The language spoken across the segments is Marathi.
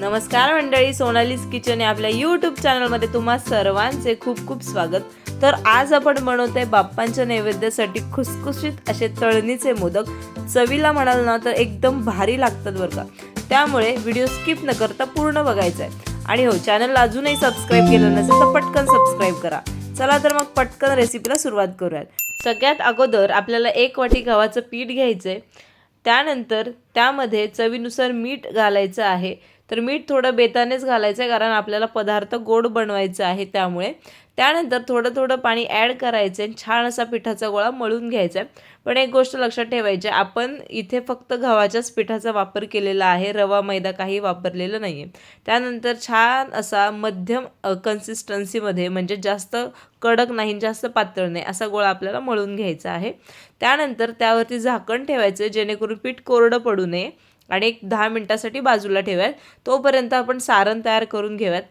नमस्कार मंडळी सोनालीस किचन या आपल्या यूट्यूब चॅनलमध्ये तुम्हा सर्वांचे खूप खूप स्वागत. तर आज आपण बनवतोय बाप्पांच्या नैवेद्यासाठी खुसखुशीत असे तळणीचे मोदक. चवीला म्हणाल ना तर एकदम भारी लागतात बरं का. त्यामुळे व्हिडिओ स्किप न करता पूर्ण बघायचा आहे आणि हो चॅनलला अजूनही सबस्क्राईब केलं नसेल तर पटकन सबस्क्राईब करा. चला तर मग पटकन रेसिपीला सुरुवात करूयात. सगळ्यात अगोदर आपल्याला एक वाटी गव्हाचं पीठ घ्यायचं आहे त्यानंतर त्यामध्ये चवीनुसार मीठ घालायचं आहे. तर मीठ थोडं बेतानेच घालायचं आहे कारण आपल्याला पदार्थ गोड बनवायचा आहे त्यामुळे. त्यानंतर थोडं थोडं पाणी ॲड करायचं आहे छान असा पिठाचा गोळा मळून घ्यायचा आहे पण एक गोष्ट लक्षात ठेवायची आहे, आपण इथे फक्त गव्हाच्याच पिठाचा वापर केलेला आहे रवा मैदा काही वापरलेलं नाही आहे त्यानंतर छान असा मध्यम कन्सिस्टन्सीमध्ये म्हणजे जास्त कडक नाही जास्त पातळ नाही असा गोळा आपल्याला मळून घ्यायचा आहे. त्यानंतर त्यावरती झाकण ठेवायचं जेणेकरून पीठ कोरडं पडू नये. आणि एक दहा मिनटासाठी बाजूला ठेवायत. तोपर्यंत आपण सारण तयार करून घेऊयात.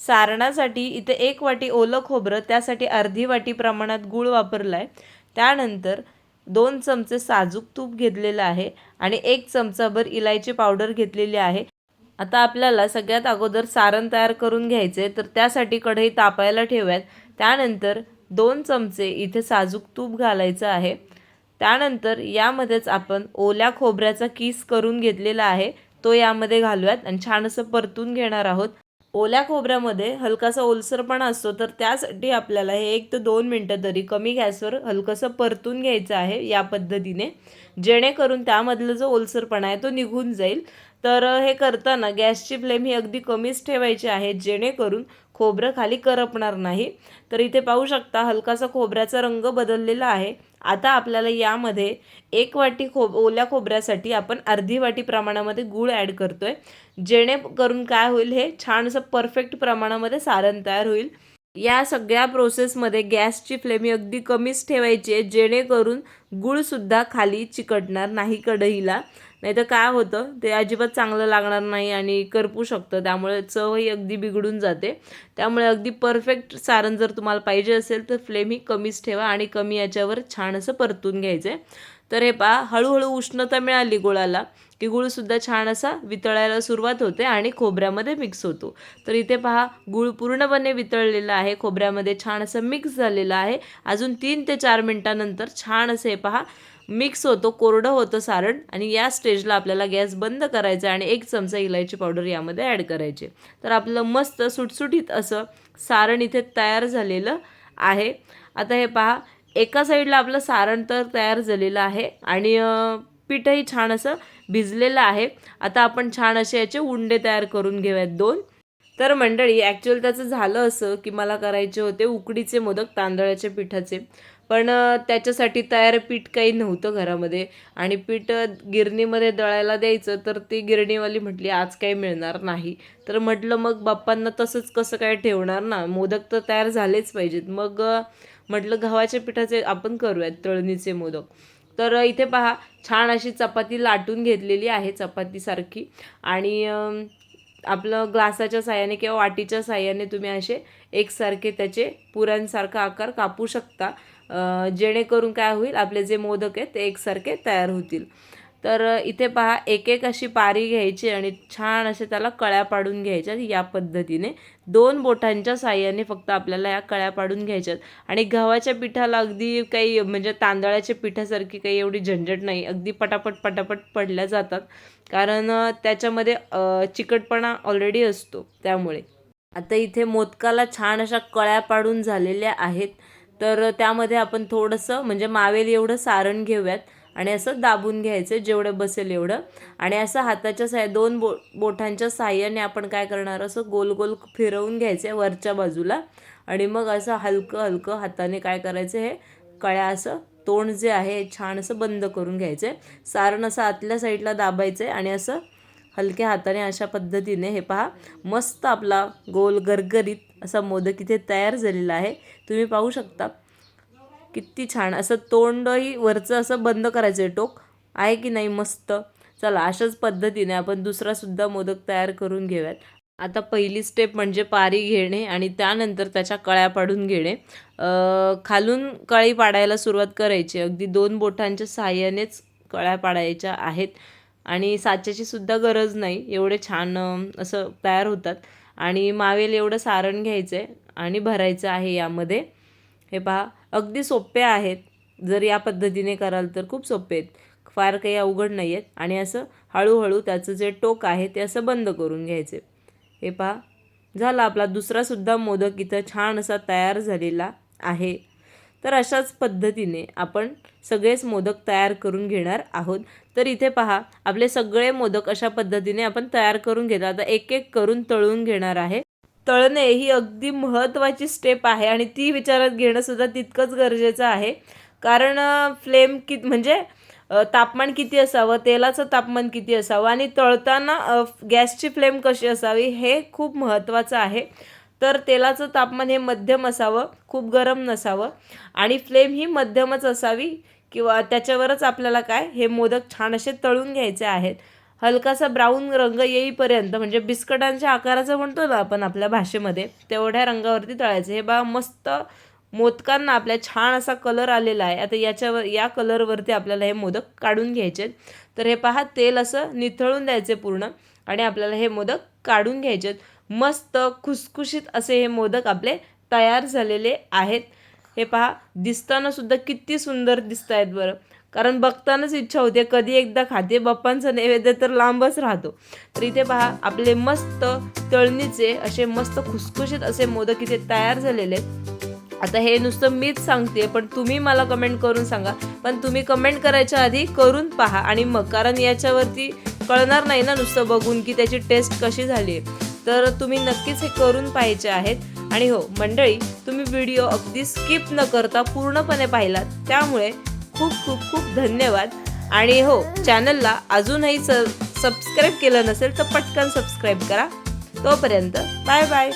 सारणासाठी इथे एक वाटी ओलं खोबरं त्यासाठी अर्धी वाटी प्रमाणात गूळ वापरला आहे त्यानंतर दोन चमचे साजूक तूप घेतलेलं आहे आणि एक चमचाभर इलायची पावडर घेतलेली आहे. आता आपल्याला सगळ्यात अगोदर सारण तयार करून घ्यायचे तर त्यासाठी कढई तापायला ठेवूयात. त्यानंतर दोन चमचे इथे साजूक तूप घालायचं आहे. त्यानंतर यामध्येच आपण ओल्या खोबऱ्याचा किस करून घेतलेला आहे तो यामध्ये घालूयात आणि छान असं परतून घेणार आहोत. ओल्या खोबऱ्यामध्ये हलकासा ओलसरपणा असतो तर त्यासाठी आपल्याला हे एक ते दोन मिनटं तरी कमी गॅसवर हलकंसं परतून घ्यायचं आहे या पद्धतीने. जेणेकरून त्यामधलं जो ओलसरपणा आहे तो निघून जाईल. तर हे करताना गॅसची फ्लेम ही अगदी कमीच ठेवायची आहे जेणेकरून खोबरं खाली करपणार नाही. तर इथे पाहू शकता हलकासा खोबऱ्याचा रंग बदललेला आहे. आता आपल्याला यामध्ये एक वाटी खोब ओल्या खोबऱ्यासाठी आपण अर्धी वाटी प्रमाणामध्ये गूळ ॲड करतोय. जेणेकरून काय होईल हे छान असं परफेक्ट प्रमाणामध्ये सारण तयार होईल. या सगळ्या प्रोसेसमध्ये गॅसची फ्लेम ही अगदी कमीच ठेवायची आहे जेणेकरून गूळसुद्धा खाली चिकटणार नाही कढईला. नाही तर काय होतं ते अजिबात चांगलं लागणार नाही आणि करपू शकतं. त्यामुळे चवही अगदी बिघडून जाते. त्यामुळे अगदी परफेक्ट सारण जर तुम्हाला पाहिजे असेल तर फ्लेम ही कमीच ठेवा आणि कमी याच्यावर छान असं परतून घ्यायचं आहे तर हे पहा हळूहळू उष्णता मिळाली गुळाला. की गुळसुद्धा छान असा वितळायला सुरुवात होते आणि खोबऱ्यामध्ये मिक्स होतो. तर इथे पहा गुळ पूर्णपणे वितळलेला आहे खोबऱ्यामध्ये छान असं मिक्स झालेलं आहे. अजून तीन ते चार मिनटानंतर छान असं हे पहा मिक्स होतो कोरडं होतं सारण आणि या स्टेजला आपल्याला गॅस बंद करायचा आणि एक चमचा इलायची पावडर यामध्ये ॲड करायचे. तर आपलं मस्त सुटसुटीत असं सारण इथे तयार झालेलं आहे. आता हे पहा एका साईडला आपलं सारण तर तयार झालेलं आहे आणि पीठही छान असं भिजलेलं आहे. आता आपण छान असे याचे उंडे तयार करून घेऊयात दोन. तर मंडळी ॲक्च्युअल त्याचं झालं असं की मला करायचे होते उकडीचे मोदक तांदळाच्या पिठाचे. पण त्याच्यासाठी तयार पीठ काही नव्हतं घरामध्ये आणि पीठ गिरणीमध्ये दळायला द्यायचं तर ती गिरणीवाली म्हटली आज काही मिळणार नाही. तर म्हटलं मग बाप्पांना तसंच कसं काय ठेवणार ना? मोदक तर तयार झालेच पाहिजेत. मग म्हटलं गव्हाच्या पिठाचे आपण करूयात तळणीचे मोदक. तर इथे पहा छान अशी चपाती लाटून घेतलेली आहे चपातीसारखी आणि आपलं ग्लासाच्या साह्याने किंवा वाटीच्या साह्याने तुम्ही असे एकसारखे त्याचे पुरांसारखा आकार कापू शकता. जेणेकरून काय होईल आपले जे मोदक आहेत ते एकसारखे तयार होतील. तर इथे पहा एक एक अशी पारी घ्यायची आणि छान असे त्याला कळ्या पाडून घ्यायच्या या पद्धतीने. दोन बोटांच्या साह्याने फक्त आपल्याला या कळ्या पाडून घ्यायच्यात. आणि गव्हाच्या पिठाला अगदी काही म्हणजे तांदळाच्या पिठासारखी काही एवढी झंझट नाही. अगदी पटापट पटापट पडल्या जातात. कारण त्याच्यामध्ये चिकटपणा ऑलरेडी असतो त्यामुळे. आता इथे मोदकाला छान अशा कळ्या पाडून झालेल्या आहेत. तर त्यामध्ये आपण थोडंसं म्हणजे मावेल एवढं सारण घेऊयात. आणि असं दाबून घ्यायचं जेवढं बसेल एवढं. आणि असं हाताच्या साह्या दोन बो बोटांच्या साह्याने आपण काय करणार? असं गोल गोल फिरवून घ्यायचं आहे वरच्या बाजूला. आणि मग असं हलकं हलकं हाताने काय करायचं हे कळ्या असं तोंड जे आहे हे छान असं बंद करून घ्यायचं आहे. सारण असं आतल्या साईडला दाबायचं आहे आणि असं हलक्या हाताने अशा पद्धतीने हे पहा मस्त आपला गोल गरगरीत असा मोदक इथे तयार झालेला आहे. तुम्ही पाहू शकता. किती छान. असं तोंडही वरचं असं बंद करायचं आहे टोक. आहे की नाही मस्त? चला अशाच पद्धतीने आपण दुसरासुद्धा मोदक तयार करून घेऊयात. आता पहिली स्टेप म्हणजे पारी घेणे आणि त्यानंतर त्याच्या कळ्या पाडून घेणे. खालून कळी पाडायला सुरुवात करायची. अगदी दोन बोटांच्या सहाय्यानेच कळ्या पाडायच्या आहेत. आणि साच्याची सुद्धा गरज नाही. एवढे छान असं तयार होतात. आणि मावेल एवढं सारण घ्यायचं आहे आणि भरायचं आहे यामध्ये. हे पहा अगदी सोपे आहेत. जर या पद्धतीने कराल तर खूप सोपे आहेत. फार काही अवघड नाही आहेत आणि असं हळूहळू त्याचं जे टोक आहे ते असं बंद करून घ्यायचे. हे पहा झाला आपला दुसरासुद्धा मोदक इथं छान असा तयार झालेला आहे. तर अशाच पद्धतीने आपण सगळेच मोदक तयार करून घेणार आहोत. तर इथे पहा आपले सगळे मोदक अशा पद्धतीने आपण तयार करून घेतो आता एक एक करून तळून घेणार आहे. तळणे ही अगदी महत्त्वाची स्टेप आहे आणि ती विचारात घेणंसुद्धा तितकंच गरजेचं आहे. कारण फ्लेम कित म्हणजे तापमान किती असावं तेलाचं तापमान किती असावं आणि तळताना गॅसची फ्लेम कशी असावी हे खूप महत्त्वाचं आहे. तर तेलाचं तापमान हे मध्यम असावं खूप गरम नसावं आणि फ्लेम ही मध्यमच असावी किंवा त्याच्यावरच आपल्याला काय हे मोदक छान असे तळून घ्यायचे आहेत. हलकासा ब्राऊन रंग येईपर्यंत म्हणजे बिस्कटांच्या आकाराचं म्हणतो ना आपण आपल्या भाषेमध्ये तेवढ्या रंगावरती तळायचं. हे बा मस्त मोदकांना आपल्या छान असा कलर आलेला आहे. आता याच्यावर या कलरवरती आपल्याला हे मोदक काढून घ्यायचे तर हे पहा तेल असं निथळून द्यायचे पूर्ण आणि आपल्याला हे मोदक काढून घ्यायचे मस्त खुसखुशीत असे हे मोदक आपले तयार झालेले आहेत. हे पहा दिसताना सुद्धा किती सुंदर दिसत आहेत बरं. कारण बघतानाच इच्छा होते कधी एकदा खाते बाप्पांचं नैवेद्य तर लांबच राहतो. तर इथे पहा आपले मस्त तळणीचे असे मस्त खुसखुशीत असे मोदक इथे तयार झालेले आता हे नुसतं मीच सांगते पण तुम्ही मला कमेंट करून सांगा. पण तुम्ही कमेंट करायच्या आधी करून पहा आणि मग कारण याच्यावरती कळणार नाही ना नुसतं बघून की त्याची टेस्ट कशी झाली आहे. तर तुम्ही नक्कीच हे करून पाहायचे आहेत. आणि हो मंडळी तुम्ही व्हिडिओ अगदी स्किप न करता पूर्णपणे पाहिलात. त्यामुळे खूप खूप खूप धन्यवाद. आणि हो चॅनलला अजूनही स सबस्क्राईब केलं नसेल तर पटकन सबस्क्राईब करा. तोपर्यंत बाय बाय